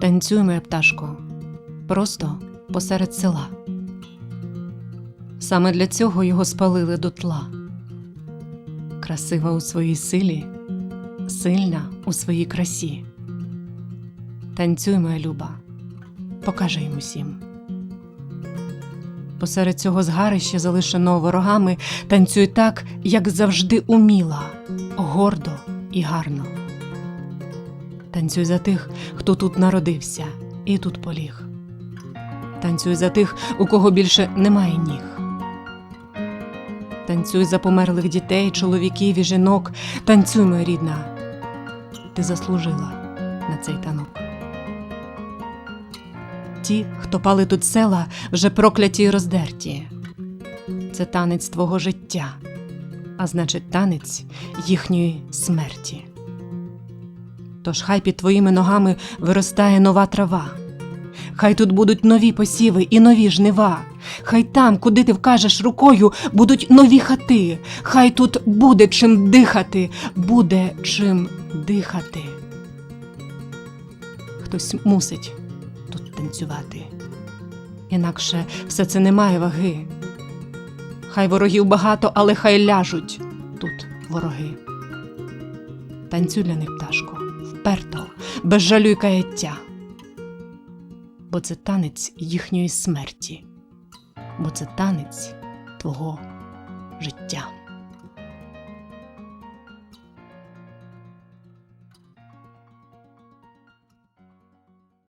Танцюй, моя пташко, просто посеред села. Саме для цього його спалили дотла. Красива у своїй силі, сильна у своїй красі. Танцюй, моя люба, покажи їм усім. Посеред цього згарища, залишеного ворогами, танцюй так, як завжди уміла, гордо і гарно. Танцюй за тих, хто тут народився і тут поліг. Танцюй за тих, у кого більше немає ніг. Танцюй за померлих дітей, чоловіків і жінок. Танцюй, моя рідна. Ти заслужила на цей танок. Ті, хто пали тут села, вже прокляті й роздерті. Це танець твого життя, а значить, танець їхньої смерті. Тож хай під твоїми ногами виростає нова трава. Хай тут будуть нові посіви і нові жнива. Хай там, куди ти вкажеш рукою, будуть нові хати. Хай тут буде чим дихати, буде чим дихати. Хтось мусить тут танцювати. Інакше все це не має ваги. Хай ворогів багато, але хай ляжуть тут вороги. Танцюй для них, пташко, вперто, без жалю й каяття. Бо це танець їхньої смерті, бо це танець твого життя.